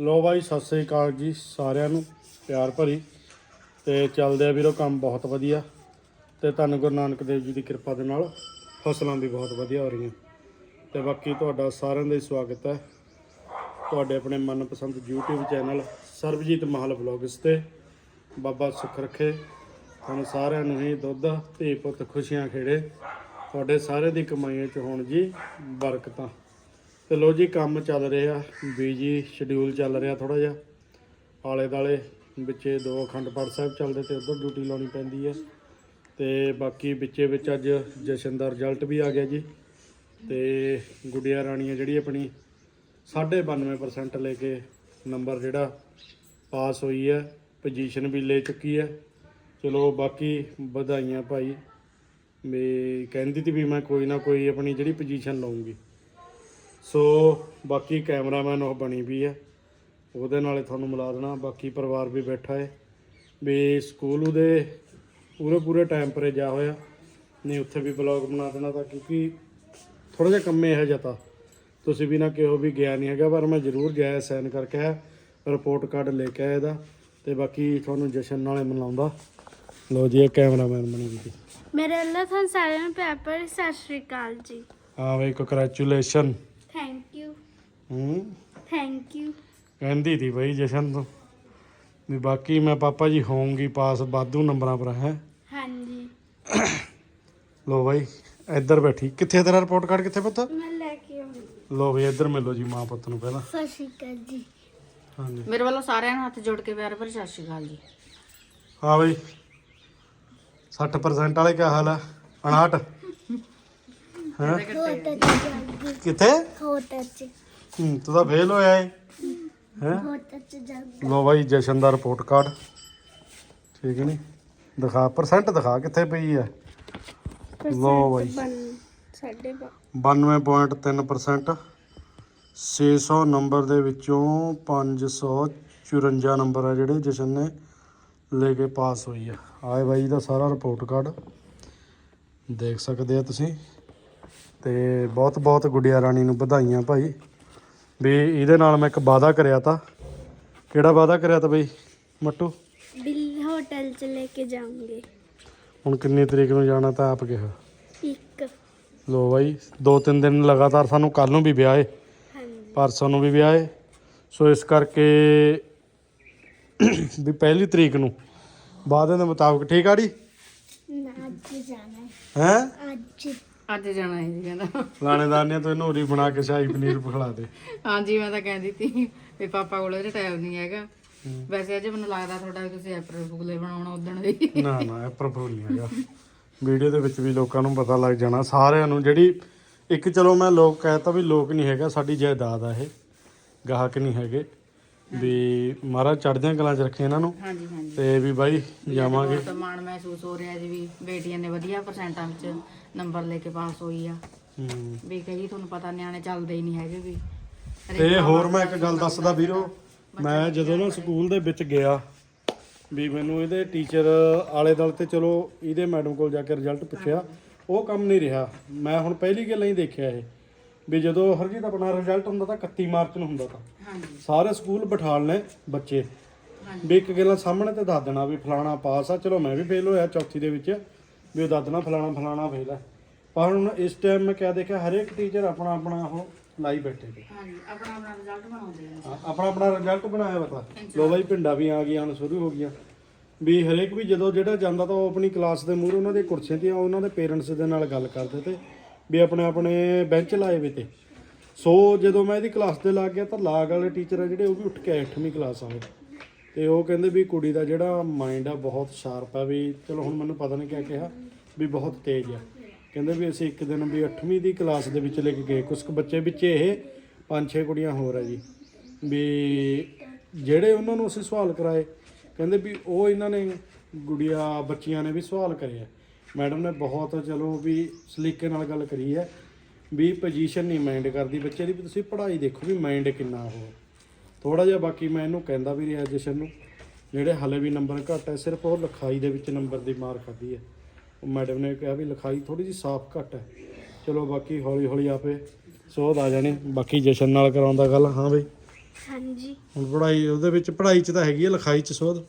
ਲੋ ਬਾਈ, ਸਤਿ ਸ੍ਰੀ ਅਕਾਲ ਜੀ ਸਾਰਿਆਂ ਨੂੰ, ਪਿਆਰ ਭਰੀ। ਤੇ ਚੱਲਦੇ ਆ ਵੀਰੋ, ਕੰਮ ਬਹੁਤ ਵਧੀਆ। ਤੇ ਧੰਨ ਗੁਰੂ ਨਾਨਕ ਦੇਵ ਜੀ ਦੀ ਕਿਰਪਾ ਦੇ ਨਾਲ ਫਸਲਾਂ ਵੀ ਬਹੁਤ ਵਧੀਆ ਹੋ ਰਹੀਆਂ। ਤੇ ਬਾਕੀ ਤੁਹਾਡਾ ਸਾਰਿਆਂ ਦਾ ਹੀ ਸਵਾਗਤ ਹੈ। ਤੁਹਾਡੇ ਆਪਣੇ ਮਨਪਸੰਦ YouTube channel Sarbjit Mahal vlogs ਤੇ। ਬਾਬਾ ਸੁੱਖ ਰੱਖੇ। ਤੁਹਾਨੂੰ ਸਾਰਿਆਂ ਨੂੰ ਹੀ ਦੁੱਧ, ਧੀ ਪੁੱਤ ਖੁਸ਼ੀਆਂ ਖੇੜੇ। ਤੁਹਾਡੇ ਸਾਰੇ ਦੀ ਕਮਾਈਆਂ ਚ ਹੋਣ ਜੀ ਬਰਕਤਾਂ। ਤੇ ਲੋ ਜੀ, ਕੰਮ ਚੱਲ ਰਿਹਾ ਬੀਜੀ ਸ਼ਡਿਊਲ ਚੱਲ ਰਿਹਾ ਥੋੜਾ ਜਿਹਾ। ਆਲੇ ਦਾਲੇ ਵਿੱਚੇ ਦੋ ਅਖੰਡ ਪਾਠ ਸਾਹਿਬ ਚੱਲਦੇ ਤੇ ਉਧਰ ਡਿਊਟੀ ਲਾਉਣੀ ਪੈਂਦੀ ਹੈ। ਤੇ ਬਾਕੀ ਵਿੱਚੇ ਵਿੱਚ ਅੱਜ ਜਸ਼ਨ ਦਾ ਰਿਜ਼ਲਟ ਵੀ ਆ ਗਿਆ ਜੀ। ਤੇ ਗੁੱਡੀਆ ਰਾਣੀ ਹੈ ਜਿਹੜੀ ਆਪਣੀ 92% ਲੈ ਕੇ ਨੰਬਰ ਜਿਹੜਾ ਪਾਸ ਹੋਈ ਹੈ ਪੋਜੀਸ਼ਨ ਵੀ ਲੈ ਚੁੱਕੀ ਹੈ। ਚਲੋ ਬਾਕੀ ਵਧਾਈਆਂ ਭਾਈ। ਵੀ ਕਹਿੰਦੀ ਤੀ ਵੀ ਮੈਂ ਕੋਈ ਨਾ ਕੋਈ ਆਪਣੀ ਜਿਹੜੀ ਪੋਜੀਸ਼ਨ ਲਵਾਂਗੀ ਸੋ ਬਾਕੀ ਕੈਮਰਾਮੈਨ ਉਹ ਬਣੀ ਵੀ ਹੈ ਉਹਦੇ ਨਾਲੇ ਤੁਹਾਨੂੰ ਮਿਲਾ ਦੇਣਾ। ਬਾਕੀ ਪਰਿਵਾਰ ਵੀ ਬੈਠਾ ਹੈ ਵੀ ਸਕੂਲ ਉਹਦੇ ਪੂਰੇ ਪੂਰੇ ਟਾਈਮ ਪਰੇ ਜਾ ਹੋਇਆ। ਨਹੀਂ ਉੱਥੇ ਵੀ ਬਲੌਗ ਬਣਾ ਦੇਣਾ ਤਾਂ ਕਿਉਂਕਿ ਥੋੜਾ ਜਿਹਾ ਕੰਮੇ ਇਹੋ ਜਿਹਾ ਤਾਂ। ਤੁਸੀਂ ਵੀ ਨਾ ਕਿਹੋ ਵੀ ਗਿਆ ਨਹੀਂ ਹੈਗਾ ਪਰ ਮੈਂ ਜ਼ਰੂਰ ਜਾਇਆ ਸਾਈਨ ਕਰਕੇ। ਆਇਆ ਰਿਪੋਰਟ ਕਾਰਡ ਲੈ ਕੇ ਆਇਆ ਇਹਦਾ। ਤੇ ਬਾਕੀ ਤੁਹਾਨੂੰ ਜਸ਼ਨ ਨਾਲੇ ਮਿਲਾਉਂਦਾ। ਲੋ ਜੀ ਇਹ ਕੈਮਰਾਮੈਨ ਬਣੀ ਵੀ ਮੇਰੇ ਅੱਲਾ ਤੁਹਾਨੂੰ ਸਾਰਿਆਂ ਨੂੰ ਪਿਆਰ ਭਰੀ ਸਤਿ ਸ਼੍ਰੀ ਅਕਾਲ ਜੀ। ਹਾਂ ਬਈ ਕੰਗ੍ਰੈਚੁਲੇਸ਼ਨ ਥੈਂਕ ਯੂ ਹੂੰ? ਥੈਂਕ ਯੂ ਕਹਿੰਦੀ ਤੀ ਬਈ ਜਸ਼ਨ ਤੋਂ। ਵੀ ਬਾਕੀ ਮੈਂ ਪਾਪਾ ਜੀ ਹੋਊਂਗੀ ਪਾਸ ਬਾਦੂ ਨੰਬਰਾਂ ਪਰ ਹੈ? ਹਾਂਜੀ। ਲੋ ਬਾਈ ਇੱਧਰ ਬੈਠੀ। ਕਿੱਥੇ ਤੇਰਾ ਰਿਪੋਰਟ ਕਾਰਡ ਕਿੱਥੇ ਪੁੱਤ? ਮੈਂ ਲੈ ਕੇ ਆਉਂਗੀ ਲੋ ਬਈ ਇੱਧਰ ਮਿਲੋ ਜੀ ਮਾਂ ਪੁੱਤ ਨੂੰ ਪਹਿਲਾਂ। ਸਤਿ ਸ਼੍ਰੀ ਅਕਾਲ ਜੀ। ਹਾਂਜੀ। ਮੇਰੇ ਵੱਲੋਂ ਸਾਰਿਆਂ ਨੂੰ ਹੱਥ ਜੋੜ ਕੇ ਪਿਆਰ ਭਰੀ ਸਤਿ ਸ਼੍ਰੀ ਅਕਾਲ ਜੀ। ਹਾਂ ਬਈ। 60% ਵਾਲੇ ਕਿਆ ਹਾਲ ਹੈ 59 ਹੈ। ਕਿੱਥੇ? ਹੂੰ, ਤੂੰ ਤਾਂ ਫੇਲ ਹੋਇਆ ਏ। ਹੈ? ਲੋ ਬਾਈ ਜਸ਼ਨ ਦਾ ਰਿਪੋਰਟ ਕਾਰਡ ਠੀਕ ਨਹੀਂ ਦਿਖਾ ਪਰਸੈਂਟ ਦਿਖਾ ਕਿੱਥੇ ਪਈ ਹੈ ਲੋ ਬਾਈ। ਸਾਡੇ ਬਾ- 92.3% 600 ਨੰਬਰ ਦੇ ਵਿੱਚੋਂ 554 ਨੰਬਰ ਆ ਜਿਹੜੇ ਜਸ਼ਨ ਨੇ ਲੈ ਕੇ ਪਾਸ ਹੋਈ ਆ। ਆਏ ਬਾਈ ਦਾ ਸਾਰਾ ਰਿਪੋਰਟ ਕਾਰਡ ਦੇਖ ਸਕਦੇ ਆ ਤੁਸੀਂ। ਤੇ ਬਹੁਤ ਬਹੁਤ ਗੁੱਡੀਆ ਰਾਣੀ ਨੂੰ ਵਧਾਈਆਂ ਭਾਈ। ਵੀ ਇਹਦੇ ਨਾਲ ਮੈਂ ਇੱਕ ਵਾਅਦਾ ਕਰਿਆ ਤਾ। ਕਿਹੜਾ ਵਾਅਦਾ ਕਰਿਆ ਤਾ ਬਈ ਮੱਟੂ? ਬਿੱਲ ਹੋਟਲ ਚ ਲੈ ਕੇ ਜਾਉਂਗੇ ਹੁਣ ਕਿੰਨੀ ਤਰੀਕ ਨੂੰ ਜਾਣਾ ਤਾਂ ਆਪ ਕਿਹਾ। ਇੱਕ। ਲੋ ਬਾਈ ਦੋ ਤਿੰਨ ਦਿਨ ਲਗਾਤਾਰ ਸਾਨੂੰ ਕੱਲ ਨੂੰ ਵੀ ਵਿਆਹ ਏ। ਹਾਂਜੀ। ਪਰਸੋਂ ਨੂੰ ਵੀ ਵਿਆਹ ਏ। ਸੋ ਇਸ ਕਰਕੇ ਵੀ ਪਹਿਲੀ ਤਰੀਕ ਨੂੰ ਵਾਅਦੇ ਦੇ ਮੁਤਾਬਕ ਠੀਕ ਆੜੀ ਨਾ ਅੱਜ ਜਾਣਾ ਹੈ ਹੈ? ਅੱਜ। ਅੱਜ ਜਾਣਾ ਹੈ ਜੀ ਕਹਿੰਦਾ। ਲਾਣੇਦਾਰ ਨੇ ਤੈਨੂੰ ਹੋਰੀ ਬਣਾ ਕੇ ਸ਼ਾਹੀ ਪਨੀਰ ਪਖਲਾ ਦੇ। ਹਾਂਜੀ ਮੈਂ ਤਾਂ ਕਹਿੰਦੀ ਸੀ ਵੀ ਪਾਪਾ ਕੋਲ ਇਹਦਾ ਟਾਈਮ ਨਹੀਂ ਹੈਗਾ। ਵੈਸੇ ਅਜੇ ਮੈਨੂੰ ਲੱਗਦਾ ਤੁਹਾਡਾ ਵੀ ਤੁਸੀਂ ਐਪਰਲ ਫੁਗਲੇ ਬਣਾਉਣਾ ਉਦਣ ਦੇ ਨਾ ਨਾ ਇਹ ਪ੍ਰਭੂ ਨਹੀਂ ਹੈਗਾ। ਵੀਡੀਓ ਦੇ ਵਿੱਚ ਵੀ ਲੋਕਾਂ ਨੂੰ ਪਤਾ ਲੱਗ ਜਾਣਾ ਸਾਰਿਆਂ ਨੂੰ ਜਿਹੜੀ ਇੱਕ ਚਲੋ ਮੈਂ ਲੋਕ ਕਹਿਤਾ ਵੀ ਲੋਕ ਨਹੀਂ ਹੈਗਾ ਸਾਡੀ ਜਾਇਦਾਦ ਆ ਇਹ। ਗਾਹਕ ਨਹੀਂ ਹੈਗੇ। ਵੀ ਮਹਾਰਾਜ ਚੜ੍ਹਦਿਆਂ ਕਲਾਂ 'ਚ ਰੱਖੇ ਇਹਨਾਂ ਨੂੰ। ਹਾਂਜੀ ਹਾਂਜੀ ਤੇ ਵੀ ਬਾਈ ਜਾਵਾਂਗੇ। ਮਾਣ ਮਹਿਸੂਸ ਹੋ ਰਿਹਾ ਜੀ ਵੀ ਬੇਟੀਆਂ ਨੇ ਵਧੀਆ ਪਰਸੈਂਟਾਂ ਵਿੱਚ। ਨੰਬਰ ਲੈ ਕੇ ਪਾਸ ਹੋਈ ਆ। ਹੂੰ। ਵੀ ਕਹੀ ਤੁਹਾਨੂੰ ਪਤਾ ਨਿਆਣੇ ਚੱਲਦੇ ਹੀ ਨਹੀਂ ਹੈਗੇ ਵੀ। ਤੇ ਹੋਰ ਮੈਂ ਇੱਕ ਗੱਲ ਦੱਸਦਾ ਵੀਰੋ ਮੈਂ ਜਦੋਂ ਨਾ ਸਕੂਲ ਦੇ ਵਿੱਚ ਗਿਆ ਵੀ ਮੈਨੂੰ ਇਹਦੇ ਟੀਚਰ ਆਲੇ ਦਲ ਤੇ ਚਲੋ ਇਹਦੇ ਮੈਡਮ ਕੋਲ ਜਾ ਕੇ ਰਿਜ਼ਲਟ ਪੁੱਛਿਆ ਉਹ ਕੰਮ ਨਹੀਂ ਰਿਹਾ। ਮੈਂ ਹੁਣ ਪਹਿਲੀ ਗੱਲ ਨਹੀਂ ਦੇਖਿਆ ਇਹ ਵੀ ਜਦੋਂ ਹਰਜੀਤ ਆਪਣਾ ਰਿਜ਼ਲਟ ਹੁੰਦਾ ਤਾਂ 31 ਮਾਰਚ ਨੂੰ ਹੁੰਦਾ ਤਾਂ। ਹਾਂਜੀ। ਸਾਰੇ ਸਕੂਲ ਬਿਠਾ ਲੈਣੇ ਬੱਚੇ। ਵੀ ਇੱਕ ਗੱਲਾਂ ਸਾਹਮਣੇ ਤੇ ਦੱਸ ਦੇਣਾ ਵੀ ਫਲਾਣਾ ਪਾਸ ਆ ਚਲੋ ਮੈਂ ਵੀ ਫੇਲ ਹੋਇਆ ਚੌਥੀ ਦੇ ਵਿੱਚ। ਵੀ ਉਹ ਦੱਸ ਦੇਣਾ ਫਲਾਣਾ ਫਲਾਣਾ ਫੇਲ ਆ ਪਰ ਹੁਣ ਇਸ ਟਾਈਮ ਮੈਂ ਕਿਆ ਦੇਖਿਆ ਹਰੇਕ ਟੀਚਰ ਆਪਣਾ ਆਪਣਾ ਉਹ ਲਾਈ ਬੈਠੇ ਨੇ। ਹਾਂਜੀ ਆਪਣਾ ਆਪਣਾ ਰਿਜ਼ਲਟ ਬਣਾਉਂਦੇ ਆ ਹਾਂ, ਆਪਣਾ ਆਪਣਾ ਰਿਜ਼ਲਟ ਬਣਾਇਆ ਪਤਾ ਲੋ ਬਾਈ ਪਿੰਡਾਂ ਵੀ ਆ ਗਈਆਂ ਹੁਣ ਸ਼ੁਰੂ ਹੋ ਗਈਆਂ। ਵੀ ਹਰੇਕ ਵੀ ਜਦੋਂ ਜਿਹੜਾ ਜਾਂਦਾ ਤਾਂ ਉਹ ਆਪਣੀ ਕਲਾਸ ਦੇ ਮੂਹਰੇ ਉਹਨਾਂ ਦੇ ਕੁਰਸੀਆਂ ਤੇ ਉਹਨਾਂ ਦੇ ਪੇਰੈਂਟਸ ਦੇ ਨਾਲ ਗੱਲ ਕਰਦੇ ਤੇ ਵੀ ਆਪਣੇ ਆਪਣੇ ਬੈਂਚ ਲਾਏ ਵੇ ਤੇ। ਸੋ ਜਦੋਂ ਮੈਂ ਇਹਦੀ ਕਲਾਸ ਤੇ ਲੱਗ ਗਿਆ ਤਾਂ ਲਾਗ ਵਾਲੇ ਟੀਚਰ ਆ ਜਿਹੜੇ ਉਹ ਵੀ ਉੱਠ ਕੇ ਆਏ 8ਵੀਂ ਕਲਾਸ ਵਾਲੇ। ਤੇ ਉਹ ਕਹਿੰਦੇ ਵੀ ਕੁੜੀ ਦਾ ਜਿਹੜਾ ਮਾਈਂਡ ਆ ਬਹੁਤ ਸ਼ਾਰਪ ਆ ਵੀ ਚਲੋ ਹੁਣ ਮੈਨੂੰ ਪਤਾ ਨਹੀਂ ਕਿਆ ਕਿਹਾ ਵੀ ਬਹੁਤ ਤੇਜ਼ ਆ। ਕਹਿੰਦੇ ਵੀ ਅਸੀਂ ਇੱਕ ਦਿਨ ਵੀ 8ਵੀਂ ਦੀ ਕਲਾਸ ਦੇ ਵਿੱਚ ਲੈ ਕੇ ਗਏ। ਕੁਝ ਕੁ ਬੱਚੇ ਵਿੱਚ ਇਹ ਪੰਜ ਛੇ ਕੁੜੀਆਂ ਹੋਰ ਆ ਜੀ। ਵੀ ਜਿਹੜੇ ਉਹਨਾਂ ਨੂੰ ਅਸੀਂ ਸਵਾਲ ਕਰਾਏ, ਕਹਿੰਦੇ ਵੀ ਉਹ ਇਹਨਾਂ ਨੇ ਗੁੜੀਆ ਬੱਚੀਆਂ ਨੇ ਵੀ ਸਵਾਲ ਕਰਿਆ ਮੈਡਮ ਨੇ ਬਹੁਤ ਚਲੋ ਵੀ ਸਲੀਕੇ ਨਾਲ ਗੱਲ ਕਰੀ ਹੈ ਵੀ ਪੋਜੀਸ਼ਨ ਨਹੀਂ ਮਾਈਂਡ ਕਰਦੀ। ਬੱਚੇ ਦੀ ਵੀ ਤੁਸੀਂ ਪੜ੍ਹਾਈ ਦੇਖੋ ਵੀ ਮਾਈਂਡ ਕਿੰਨਾ ਉਹ ਥੋੜਾ ਜਿਹਾ ਬਾਕੀ ਮੈਂ ਇਹਨੂੰ ਕਹਿੰਦਾ ਵੀ ਰਿਹਾ ਜਸ਼ਨ ਨੂੰ ਜਿਹੜੇ ਹਲੇ ਵੀ ਨੰਬਰ ਘੱਟ ਹੈ ਸਿਰਫ ਉਹ ਲਿਖਾਈ ਦੇ ਵਿੱਚ ਨੰਬਰ ਦੀ ਮਾਰ ਖਾਦੀ ਹੈ। ਉਹ ਮੈਡਮ ਨੇ ਕਿਹਾ ਵੀ ਲਿਖਾਈ ਥੋੜੀ ਜਿਹੀ ਸਾਫ਼ ਘੱਟ ਹੈ। ਚਲੋ ਬਾਕੀ ਹੌਲੀ ਹੌਲੀ ਆਪੇ ਸੋਧ ਆ ਜਾਣੀ। ਬਾਕੀ ਜਸ਼ਨ ਨਾਲ ਕਰਾਉਂਦਾ ਗੱਲ ਹਾਂ ਬਈ? ਹਾਂਜੀ। ਹੁਣ ਪੜ੍ਹਾਈ ਉਹਦੇ ਵਿੱਚ ਪੜ੍ਹਾਈ 'ਚ ਤਾਂ ਹੈਗੀ ਹੈ ਲਿਖਾਈ 'ਚ ਸੋਧ?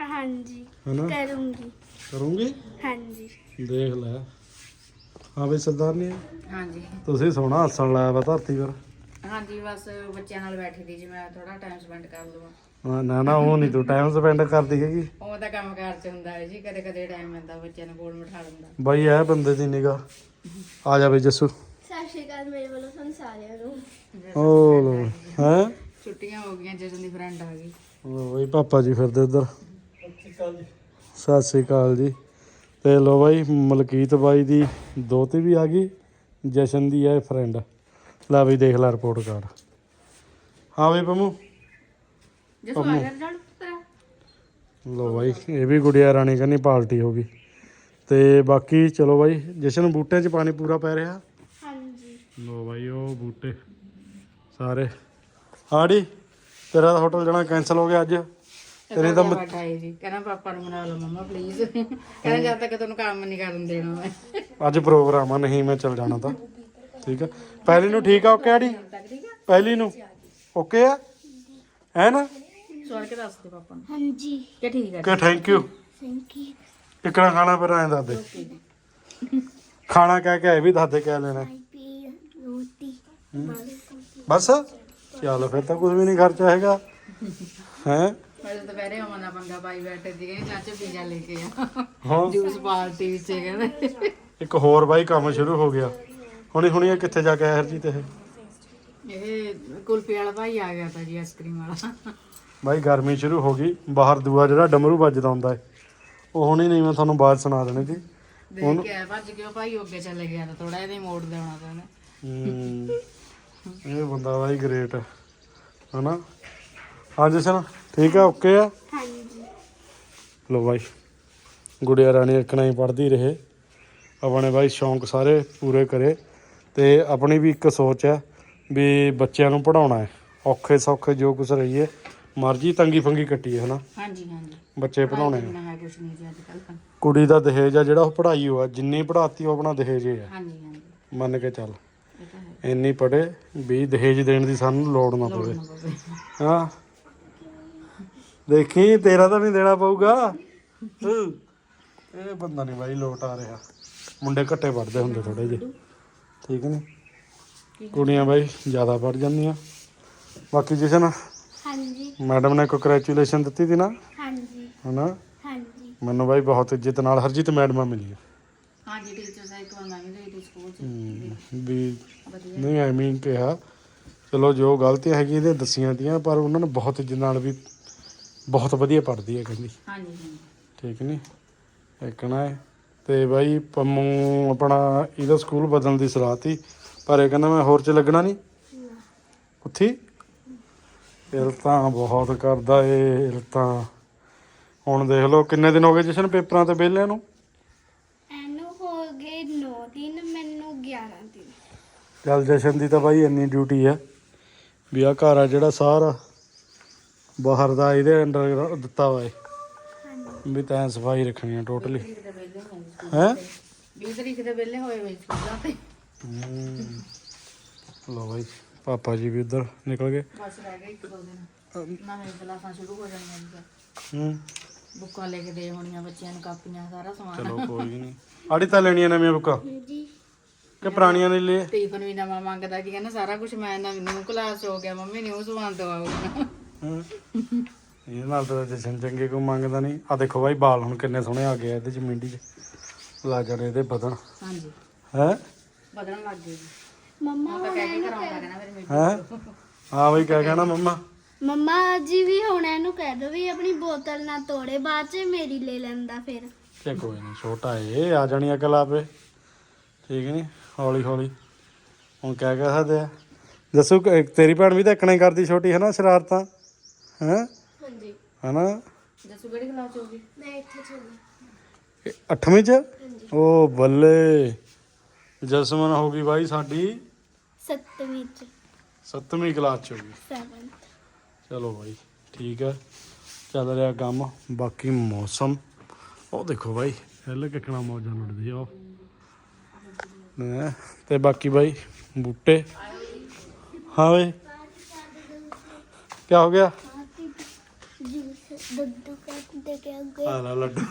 ਹਾਂਜੀ। ਹਨਾ? ਕਰੂੰਗੀ। ਕਰੂੰਗੀ? ਹਾਂਜੀ। ਦੇਖ ਲੈ। ਹਾਂ ਬਈ ਸਰਦਾਰਨੀ। ਹਾਂਜੀ। ਤੁਸੀਂ ਸੋਹਣਾ ਹੱਸਣ ਲਾਇਆ ਵਾ ਧਰਤੀ ਪਰ। ਹਾਂਜੀ ਬਸ ਬੱਚਿਆਂ ਨਾਲ ਬੈਠੀ ਦੀ ਜੀ ਮੈਂ ਥੋੜਾ ਟਾਈਮ ਸਪੈਂਡ ਕਰ ਲਵਾਂ। ਹਾਂ, ਨਾ ਨਾ ਉਹ ਨਹੀਂ ਤੂੰ ਟਾਈਮ ਸਪੈਂਡ ਕਰਦੀ ਹੈਗੀ। ਉਹ ਤਾਂ ਕੰਮ ਕਾਰ ਚ ਹੁੰਦਾ ਹੈ ਜੀ ਕਦੇ ਕਦੇ ਟਾਈਮ ਮਿਲਦਾ ਬੱਚਿਆਂ ਨੂੰ ਕੋਲ ਬਿਠਾ ਲੈਂਦਾ ਬਾਈ ਇਹ ਬੰਦੇ ਦੀ ਨਿਗਾ ਆ ਜਾ ਬਈ ਜੱਸੂ। ਸਤਿ ਸ਼੍ਰੀ ਅਕਾਲ ਮੇਰੇ ਵੱਲੋਂ ਤੁਹਾਨੂੰ ਸਾਰਿਆਂ ਨੂੰ। ਓ ਲੋ ਹੈ? ਛੁੱਟੀਆਂ ਹੋ ਗਈਆਂ ਜਦੋਂ ਦੀ ਫਰੈਂਡ ਆ ਗਈ। ਲੋ ਬਈ ਪਾਪਾ ਜੀ ਫਿਰਦੇ ਉਧਰ ਸਤਿ ਸ੍ਰੀ ਅਕਾਲ ਜੀ। ਤੇ ਲੋ ਬਾਈ ਮਲਕੀਤ ਬਾਈ ਦੀ ਦੋਤੀ ਵੀ ਆ ਗਈ ਜਸ਼ਨ ਦੀ ਹੈ ਫਰੈਂਡ ਲੈ ਬਈ ਦੇਖ ਲੈ ਰਿਪੋਰਟ ਕਾਰਡ ਹਾਂ ਬਈ ਪੰਮੂ। ਜਸੂ ਗਿਆ ਜੜ ਤੇਰਾ ਲੋ ਬਾਈ ਇਹ ਵੀ ਗੁੜੀਆ ਰਾਣੀ ਕਹਿੰਦੀ ਪਾਰਟੀ ਹੋ ਗਈ। ਤੇ ਬਾਕੀ ਚਲੋ ਬਾਈ ਜਸ਼ਨ ਬੂਟਿਆਂ 'ਚ ਪਾਣੀ ਪੂਰਾ ਪੈ ਰਿਹਾ। ਹਾਂਜੀ। ਲੋ ਬਾਈ ਉਹ ਬੂਟੇ ਸਾਰੇ। ਆੜੀ ਤੇਰਾ ਤਾਂ ਹੋਟਲ ਜਾਣਾ ਕੈਨਸਲ ਹੋ ਗਿਆ ਅੱਜ। ਤੇਰੇ ਤਾਂ ਮ- ਬੈਠਾ ਹੈ ਜੀ? ਕਹਿੰਦਾ ਪਾਪਾ ਨੂੰ ਮਨਾ ਲਓ ਮੰਮਾ ਪਲੀਜ਼ ਕਹਿੰਦਾ ਜਦ ਤੱਕ ਤੁਹਾਨੂੰ ਕੰਮ ਨਹੀਂ ਕਰਨ ਦੇਣਾ ਮੈਂ। ਅੱਜ ਪ੍ਰੋਗਰਾਮ ਆ ਨਹੀਂ ਮੈਂ ਚੱਲ ਜਾਣਾ ਤਾਂ। ਠੀਕ ਆ। ਪਹਿਲੀ ਨੂੰ ਠੀਕ ਆ ਓਕੇ ਆੜੀ ਪਹਿਲੀ ਨੂੰ? ਓਕੇ ਆ? ਹੈ ਨਾ? ਸੋੜ ਕੇ ਦੱਸ ਦੇ ਪਾਪਾ ਨੂੰ। ਹਾਂਜੀ। ਕਿ ਠੀਕ ਹੈ ਕਿ ਥੈਂਕ ਯੂ ਥੈਂਕ ਯੂ ਇਕਣਾ ਖਾਣਾ ਫਿਰ ਐਂ ਦੱਸ ਦੇ। ਖਾਣਾ ਕਹਿ ਕੇ ਇਹ ਵੀ ਦੱਸ ਦੇ ਕਿਆ ਲੈਣਾ। ਬਸ? ਚੱਲ ਫਿਰ ਤਾਂ ਕੁਝ ਵੀ ਨਹੀਂ ਖਰਚਾ ਹੈਗਾ। ਹੈ? ਮੈਂ ਤਾਂ ਦੁਪਹਿਰੇ ਅਮਨ ਪੰਗਾ ਪਾਈ ਬੈਠੇ ਸੀ ਕਹਿੰਦੇ ਚਾਚਾ ਪੀਜ਼ਾ ਲੈ ਕੇ ਆ। ਹਾਂ। ਜੂਸ ਪਾਰਟੀ ਵਿੱਚ ਕਹਿੰਦੇ ਇੱਕ ਹੋਰ ਬਾਈ ਕੰਮ ਸ਼ੁਰੂ ਹੋ ਗਿਆ। ਹੁਣੀ ਹੁਣੀ ਇਹ ਕਿੱਥੇ ਜਾ ਕੇ ਆਇਆ ਹਰਜੀਤ ਇਹ? ਇਹ ਕੁਲਫੀ ਵਾਲਾ ਭਾਈ ਆ ਗਿਆ ਤਾਂ ਜੀ ਆਈਸਕ੍ਰੀਮ ਵਾਲਾ। ਬਾਈ ਗਰਮੀ ਸ਼ੁਰੂ ਹੋ ਗਈ ਬਾਹਰ ਦੂਆ ਜਿਹੜਾ ਡਮਰੂ ਵੱਜਦਾ ਹੁੰਦਾ ਹੈ ਉਹ ਹੁਣੀ ਨਹੀਂ ਮੈਂ ਤੁਹਾਨੂੰ ਬਾਅਦ ਸੁਣਾ ਦੇਣੀ ਸੀ। ਦੇਖ ਕੇ ਆਇਆ ਭੱਜ ਉਹ ਭਾਈ ਅੱਗੇ ਚਲੇ ਗਿਆ ਤਾਂ ਥੋੜਾ ਇਹਦੇ ਮੋੜ ਦੇਣਾ ਤਾਂ ਉਹਨੇ। ਹਮ, ਇਹ ਬੰਦਾ ਬਾਈ ਗ੍ਰੇਟ ਹੈ ਹਨਾ? ਹਾਂ ਜਸ਼ਨ ਠੀਕ ਆ ਓਕੇ ਆ? ਹਾਂਜੀ। ਲੋ ਬਾਈ ਗੁੜੀਆ ਰਾਣੀ ਇੱਕਣਾ ਹੀ ਪੜ੍ਹਦੀ ਰਹੇ। ਆਪਣੇ ਬਾਈ ਸ਼ੌਂਕ ਸਾਰੇ ਪੂਰੇ ਕਰੇ। ਤੇ ਆਪਣੀ ਵੀ ਇੱਕ ਸੋਚ ਹੈ ਵੀ ਬੱਚਿਆਂ ਨੂੰ ਪੜਾਉਣਾ ਹੈ। ਔਖੇ ਸੌਖੇ ਜੋ ਕੁਛ ਰਹੀਏ ਮਰਜ਼ੀ ਤੰਗੀ ਫੰਗੀ ਕੱਟੀਏ ਹਨਾ? ਹਾਂਜੀ ਹਾਂਜੀ। ਬੱਚੇ ਪੜਾਉਣੇ ਨਾ। ਹੈ ਕੁਛ ਨਹੀਂ ਜੀ ਅੱਜ ਕੱਲ ਕੁੜੀ ਦਾ ਦਹੇਜ ਆ ਜਿਹੜਾ ਉਹ ਪੜ੍ਹਾਈ ਹੋਆ ਜਿੰਨੀ ਪੜਾਤੀ ਉਹ ਆਪਣਾ ਦਹੇਜ ਹੀ ਆ। ਹਾਂਜੀ ਹਾਂਜੀ। ਮੰਨ ਕੇ ਚੱਲ। ਇਹ ਤਾਂ ਹੈ। ਇੰਨੀ ਪੜੇ ਵੀ ਦਹੇਜ ਦੇਣ ਦੀ ਸਾਨੂੰ ਲੋੜ ਨਾ ਲੋੜ ਪਵੇ। ਨਾ ਪਵੇ। ਹਾਂ। ਦੇਖੀ ਤੇਰਾ ਤਾਂ ਨਹੀਂ ਦੇਣਾ ਪਊਗਾ। ਹੂੰ। ਇਹ ਬੰਦਾ ਨਹੀਂ ਬਾਈ ਲੋਟ ਆ ਰਿਹਾ। ਮੁੰਡੇ ਘੱਟੇ ਪੜਦੇ ਹੁੰਦੇ ਥੋੜੇ ਜਿਹੇ। ਠੀਕ ਨਹੀਂ? ਕੁੜੀਆਂ ਬਾਈ ਜ਼ਿਆਦਾ ਪੜ ਜਾਂਦੀਆਂ। ਬਾਕੀ ਜਸ਼ਨ? ਹਾਂਜੀ। ਮੈਡਮ ਨੇ ਕੰਗ੍ਰੈਚੁਲੇਸ਼ਨ ਦਿੱਤੀ ਸੀ ਨਾ? ਹਾਂਜੀ। ਹਨਾ? ਹਾਂਜੀ। ਮੈਨੂੰ ਬਾਈ ਬਹੁਤ ਇੱਜ਼ਤ ਨਾਲ ਹਰਜੀਤ ਮੈਡਮਾਂ ਮਿਲੀਆਂ। ਹਾਂਜੀ ਟੀਚਰ ਸਾਹਿਬ ਸਕੂਲ ਚ। ਵੀ ਨਹੀਂ ਐਵੇਂ ਹੀ ਕਿਹਾ ਚਲੋ ਜੋ ਗਲਤੀਆਂ ਹੈਗੀਆਂ ਇਹਦੇ ਦੱਸੀਆਂ ਦੀਆਂ ਪਰ ਉਹਨਾਂ ਨੇ ਬਹੁਤ ਇੱਜ਼ਤ ਨਾਲ ਵੀ ਬਹੁਤ ਵਧੀਆ ਪੜ੍ਹਦੀ ਹੈ ਕਹਿੰਦੀ। ਹਾਂਜੀ ਹਾਂਜੀ। ਠੀਕ ਨਹੀਂ? ਇੱਕਣਾ ਹੈ ਤੇ ਬਾਈ ਪੰਮੂ ਆਪਣਾ ਇਹਦਾ ਸਕੂਲ ਬਦਲਣ ਦੀ ਸਲਾਹ ਤੀ ਪਰ ਇਹ ਕਹਿੰਦਾ ਮੈਂ ਹੋਰ ਚ ਲੱਗਣਾ ਨਹੀਂ ਉੱਥੀ? ਇਹ ਤਾਂ ਬਹੁਤ ਕਰਦਾ ਏ ਇਹ ਤਾਂ ਹੁਣ ਦੇਖ ਲਓ ਕਿੰਨੇ ਦਿਨ ਹੋ ਗਏ ਜਸ਼ਨ ਪੇਪਰਾਂ ਤੇ ਵਿਹਲਿਆਂ ਨੂੰ? ਇਹਨੂੰ ਹੋ ਗਏ 9 ਦਿਨ ਮੈਨੂੰ 11 ਦਿਨ। ਚੱਲ ਜਸ਼ਨ ਦੀ ਤਾਂ ਬਾਈ ਇੰਨੀ ਡਿਊਟੀ ਹੈ ਵੀ ਆ ਘਰ ਆ ਜਿਹੜਾ ਸਾਰਾ ਬਾਹਰ ਦਾ ਇਹਦੇ ਅੰਡਰ ਦਿੱਤਾ ਵਾ ਏ। ਵੀ ਤਾਂ ਸਫ਼ਾਈ ਰੱਖਣੀ ਆ ਟੋਟਲੀ ਤਰੀਕ ਦੇ ਵੇਲੇ ਹੋਏ ਸਕੂਲ ਹੈ? 20 ਤਰੀਕ ਦੇ ਵੇਲੇ ਹੋਏ ਹੋਏ ਸਕੂਲਾਂ ਤੇ। ਲੋ ਬਾਈ ਪਾਪਾ ਜੀ ਵੀ ਉਧਰ ਨਿਕਲ ਗਏ। ਬਸ ਰਹਿ ਗਏ ਇੱਕ ਦੋ ਦਿਨ। ਨਵੇਂ ਕਲਾਸਾਂ ਸ਼ੁਰੂ ਹੋ ਜਾਣੀਆਂ ਜੀ ਹੂੰ। ਬੁੱਕਾਂ ਲੈ ਕੇ ਦੇ ਹੋਣੀਆਂ ਬੱਚਿਆਂ ਨੂੰ ਕਾਪੀਆਂ ਸਾਰਾ ਸਮਾਨ। ਚਲੋ ਕੋਈ ਨਹੀਂ ਆੜੀ ਤਾਂ ਲੈਣੀਆਂ ਨਵੀਆਂ ਬੁੱਕਾਂ। ਜੀ ਕਿ ਪੁਰਾਣੀਆਂ ਨੇ ਲਏ ਟਿਫਨ ਵੀ ਨਵਾਂ ਮੰਗਦਾ ਜੀ ਕਹਿੰਦਾ ਸਾਰਾ ਕੁਝ ਮੈਂ ਨਵੀਂ ਨਿਊ ਕਲਾਸ ਹੋ ਗਿਆ ਮੰਮੀ ਨਿਊ ਸਮਾਨ ਦਵਾਓ। ਹਾਂ। ਇਹ ਨਾਲ ਤਾਂ ਜਸ਼ਨ ਚੰਗੇ ਕੋ ਮੰਗਦਾ ਨਹੀਂ ਆ ਦੇਖੋ ਬਾਈ ਬਾਲ ਹੁਣ ਕਿੰਨੇ ਸੋਹਣੇ ਆ ਗਏ ਆ ਇਹਦੇ ਚ ਮਿੰਡੀ ਚ। ਲਾ ਜਾਣੇ ਇਹਦੇ ਬਦਨ ਹਾਂਜੀ। ਹੈ? ਬਦਲਣ ਲੱਗ ਗਏ ਜੀ। ਮੰਮਾ ਤਾਂ ਕਹਿ ਕੇ ਕਰਾਉਂਦਾ ਕਹਿੰਦਾ ਮੇਰੇ ਮੇਰੀ ਹੈ? ਹਾਂ ਬਈ ਕਿਆ ਕਹਿਣਾ ਮੰਮਾ। ਮੰਮਾ ਜੀ ਵੀ ਹੁਣ ਇਹਨੂੰ ਕਹਿ ਦੋ ਵੀ ਆਪਣੀ ਬੋਤਲ ਨਾ ਤੋੜੇ ਬਾਅਦ ਚ ਮੇਰੀ ਲੈ ਲੈਂਦਾ ਫਿਰ। ਕਿ ਕੋਈ ਨਹੀਂ ਛੋਟਾ ਏ ਆ ਜਾਣੀ ਅਕਲ ਆਪੇ। ਠੀਕ ਨਹੀਂ ਹੌਲੀ ਹੌਲੀ। ਹੁਣ ਕਹਿ ਕਹਿ ਸਕਦੇ ਆ। ਦੱਸੋ ਕਿ ਤੇਰੀ ਭੈਣ ਵੀ ਤਾਂ ਇੱਕਣਾ ਹੀ ਕਰਦੀ ਛੋਟੀ ਹੈ ਨਾ ਸ਼ਰਾਰਤਾਂ? ਹੈ? ਹਾਂਜੀ। ਹਨਾ? ਜੱਸੂ ਕਿਹੜੀ ਕਲਾਸ ਚ ਹੋਗੀ ਮੈਂ ਇੱਥੇ ਚੱਲੀ ਇਹ ਅੱਠਵੀਂ ਚ? ਓ ਬੱਲੇ। ਜਸਮਨ ਹੋ ਗਈ ਬਾਈ ਸਾਡੀ ਸੱਤਵੀਂ ਚ। ਸੱਤਵੀਂ ਕਲਾਸ ਚ ਹੋ ਗਈ। 7th ਚਲੋ ਬਾਈ ਠੀਕ ਹੈ। ਚੱਲ ਰਿਹਾ ਕੰਮ ਬਾਕੀ ਮੌਸਮ। ਉਹ ਦੇਖੋ ਬਾਈ ਹਿੱਲ ਕਿਕਣਾ ਮੌਜਾਂ ਲੁੱਟਦੀ ਆ ਉਹ। ਹੈਂ, ਤੇ ਬਾਕੀ ਬਾਈ ਬੂਟੇ। ਹਾਂ ਵੇ ਕੀ ਹੋ ਗਿਆ? ਜੂਸ ਦੁੱਧ ਕੱਢ ਕੇ ਅੱਗੇ। ਆ ਲੈ ਲੱਡੂ।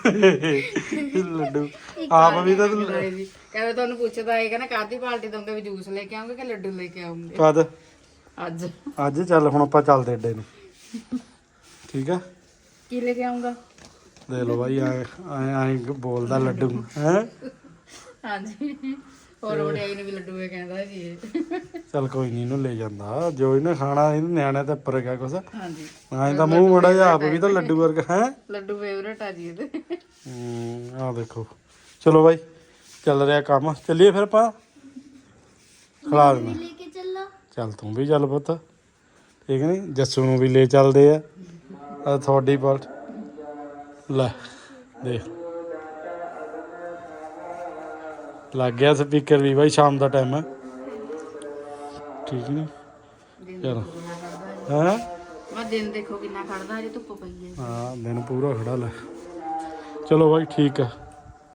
ਲੱਡੂ। ਆਪ ਵੀ ਤਾਂ ਨਾਲੇ ਜੀ ਕਹਿੰਦਾ ਤੁਹਾਨੂੰ ਪੁੱਛਦਾ ਹੈ ਕਹਿੰਦਾ ਕਾਦੀ ਪਾਰਟੀ ਦੋਗੇ ਵੀ ਜੂਸ ਲੈ ਕੇ ਆਉਂਗੇ ਕਿ ਲੱਡੂ ਲੈ ਕੇ ਆਉਂਗੇ? ਕਦ? ਅੱਜ। ਅੱਜ ਚੱਲ ਹੁਣ ਆਪਾਂ ਚੱਲਦੇ ਅੱਡੇ ਨੂੰ। ਠੀਕ ਆ? ਕੀ ਲੈ ਕੇ ਆਉਂਗਾ? ਦੇ ਲੋ ਬਾਈ ਆ ਐ ਬੋਲਦਾ ਲੱਡੂ। ਹੈ? ਹਾਂਜੀ। ਹੋਰ ਵਡਿਆਈ ਨੂੰ ਵੀ ਲੱਡੂ ਇਹ ਕਹਿੰਦਾ ਜੀ ਇਹ। ਚੱਲ ਕੋਈ ਨਹੀਂ ਇਹਨੂੰ ਲੈ ਜਾਂਦਾ। ਜੋ ਇਹਨੇ ਖਾਣਾ ਇਹਨੂੰ ਨਿਆਣਿਆਂ ਤੇ ਉੱਪਰ ਗਿਆ ਕੁਛ। ਹਾਂਜੀ। ਐਂ ਤਾਂ ਮੂੰਹ ਮੜਾ ਜਾ ਆਪ ਵੀ ਤਾਂ ਲੱਡੂ ਵਰਗਾ ਹੈ? ਲੱਡੂ ਫੇਵਰੇਟ ਆ ਜੀ ਇਹਦੇ। ਆ ਦੇਖੋ। ਚਲੋ ਬਾਈ ਚੱਲ ਰਿਹਾ ਕੰਮ। ਚੱਲੀਏ ਫਿਰ ਆਪਾਂ? ਖਲਾ ਦੇਣਾ ਲੈ ਕੇ ਚੱਲੋ। ਚੱਲ ਤੂੰ ਵੀ ਚੱਲ ਪੁੱਤ। ਠੀਕ ਨਹੀਂ ਜੱਸੂ ਨੂੰ ਵੀ ਲੈ ਚੱਲਦੇ ਆ। ਆ ਤੁਹਾਡੀ ਪਾਰਟ ਲੈ ਦੇਖ। ਲੱਗ ਗਿਆ ਸਪੀਕਰ ਵੀ ਬਾਈ ਸ਼ਾਮ ਦਾ ਟਾਈਮ ਹੈ। ਠੀਕ ਨਹੀਂ ਚਲੋ। ਹਾਂ? ਮੈਂ ਦਿਨ ਦੇਖੋ ਕਿੰਨਾ ਖੜਦਾ ਹਜੇ ਧੁੱਪ ਪਈ ਹੈ। ਹਾਂ ਦਿਨ ਪੂਰਾ ਖੜਾ ਲੈ। ਚਲੋ ਬਾਈ ਠੀਕ ਆ।